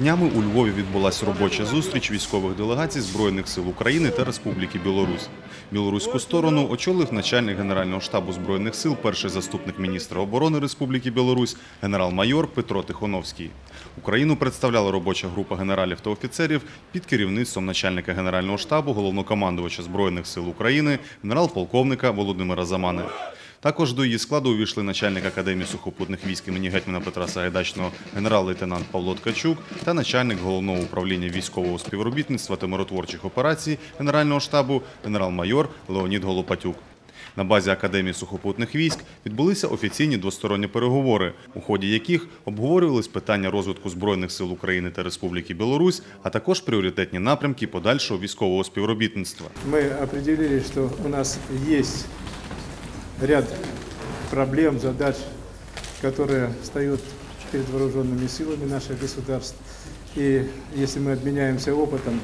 Днями у Львові відбулася робоча зустріч військових делегацій Збройних сил України та Республіки Білорусь. Білоруську сторону очолив начальник Генерального штабу Збройних сил, перший заступник міністра оборони Республіки Білорусь, генерал-майор Петро Тихоновський. Україну представляла робоча група генералів та офіцерів під керівництвом начальника Генерального штабу, головнокомандувача Збройних сил України, генерал-полковника Володимира Замани. Також до її складу увійшли начальник Академії сухопутних військ імені гетьмана Петра Сагайдачного генерал-лейтенант Павло Ткачук та начальник головного управління військового співробітництва та миротворчих операцій Генерального штабу генерал-майор Леонід Голопатюк. На базі Академії сухопутних військ відбулися офіційні двосторонні переговори, у ході яких обговорювались питання розвитку Збройних сил України та Республіки Білорусь, а також пріоритетні напрямки подальшого військового співробітництва. Мы определили, что у нас есть ряд проблем, задач, которые встают перед вооруженными силами наших государств. И если мы обменяемся опытом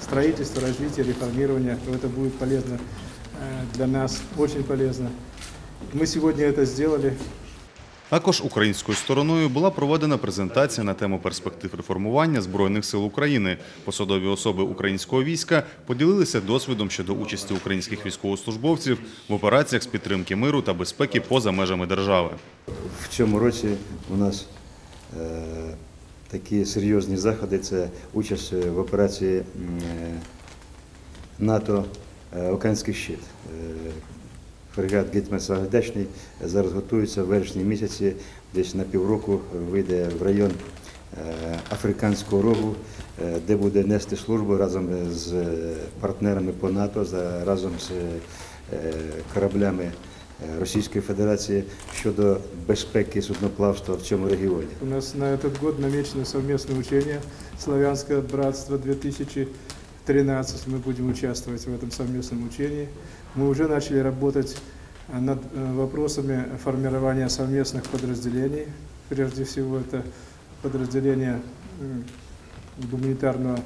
строительства, развития, реформирования, то это будет полезно э, для нас, очень полезно. Мы сегодня это сделали. Також українською стороною була проведена презентація на тему перспектив реформування Збройних сил України. Посадові особи українського війська поділилися досвідом щодо участі українських військовослужбовців в операціях з підтримки миру та безпеки поза межами держави. В цьому році у нас е, такі серйозні заходи це участь в операції е, НАТО е, Океанський щит. Фрегат Гетьман Сагайдачний зараз готується в вересні місяці, десь на півроку вийде в район е, Африканського рогу, е, де буде нести службу разом з партнерами по НАТО, разом з е, кораблями Російської Федерації щодо безпеки судноплавства в цьому регіоні. У нас на этот год намечено совместное учение «Славянское братство 2013». Мы будем участвовать в этом совместном учении. Мы уже начали работать а, над э, вопросами формирования совместных подразделений. Прежде всего, это подразделение м, гуманитарного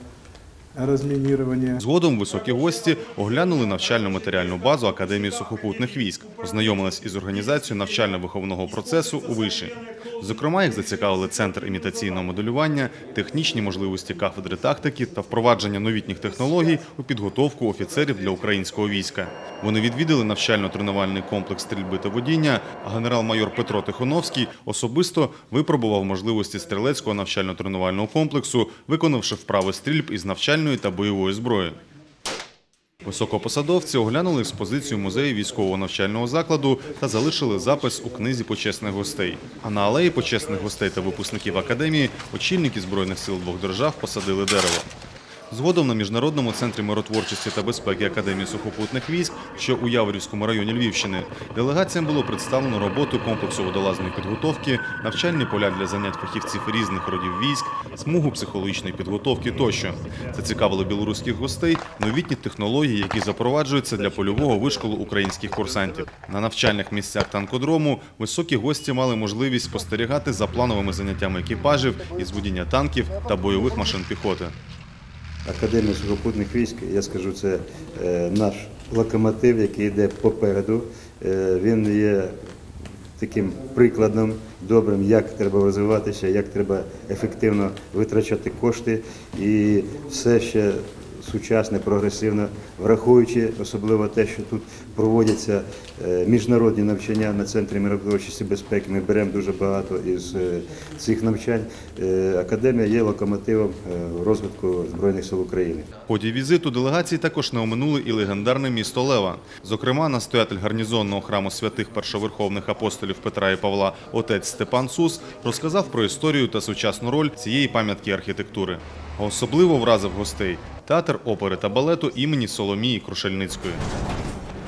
разминирования. Згодом високі гості оглянули навчально-матеріальну базу Академії сухопутних військ, ознайомились із організацією навчально-виховного процесу у виші. Зокрема, їх зацікавили центр імітаційного моделювання, технічні можливості кафедри тактики та впровадження новітніх технологій у підготовку офіцерів для українського війська. Вони відвідали навчально-тренувальний комплекс стрільби та водіння. А генерал-майор Петро Тихоновський особисто випробував можливості стрілецького навчально-тренувального комплексу, виконавши вправи стрільб із навчальної та бойової зброї. Високопосадовці оглянули експозицію музею військового навчального закладу та залишили запис у книзі почесних гостей. А на алеї почесних гостей та випускників академії очільники збройних сил двох держав посадили дерево. Згодом на міжнародному центрі миротворчості та безпеки Академії сухопутних військ, що у Яворівському районі Львівщини, делегаціям було представлено роботу комплексу водолазної підготовки, навчальні поля для занять фахівців різних родів військ, смугу психологічної підготовки тощо. Зацікавили білоруських гостей новітні технології, які запроваджуються для польового вишколу українських курсантів. На навчальних місцях танкодрому високі гості мали можливість спостерігати за плановими заняттями екіпажів із водіння танків та бойових машин піхоти. Академія сухопутних військ, я скажу, це е, наш локомотив, який йде попереду. Е, він є таким прикладом добрим, як треба розвиватися, як треба ефективно витрачати кошти і все ще сучасне, прогресивно, враховуючи особливо те, що тут проводяться е, міжнародні навчання на центрі миротворчості безпеки. Ми беремо дуже багато із е, цих навчань. Е, Академія є локомотивом розвитку Збройних сил України. Ході візиту делегації також не оминули і легендарне місто Лева. Зокрема, настоятель гарнізонного храму святих першоверховних апостолів Петра і Павла, отець Степан Сус, розказав про історію та сучасну роль цієї пам'ятки архітектури. Особливо вразив гостей театр опери та балету імені Соломії Крушельницької.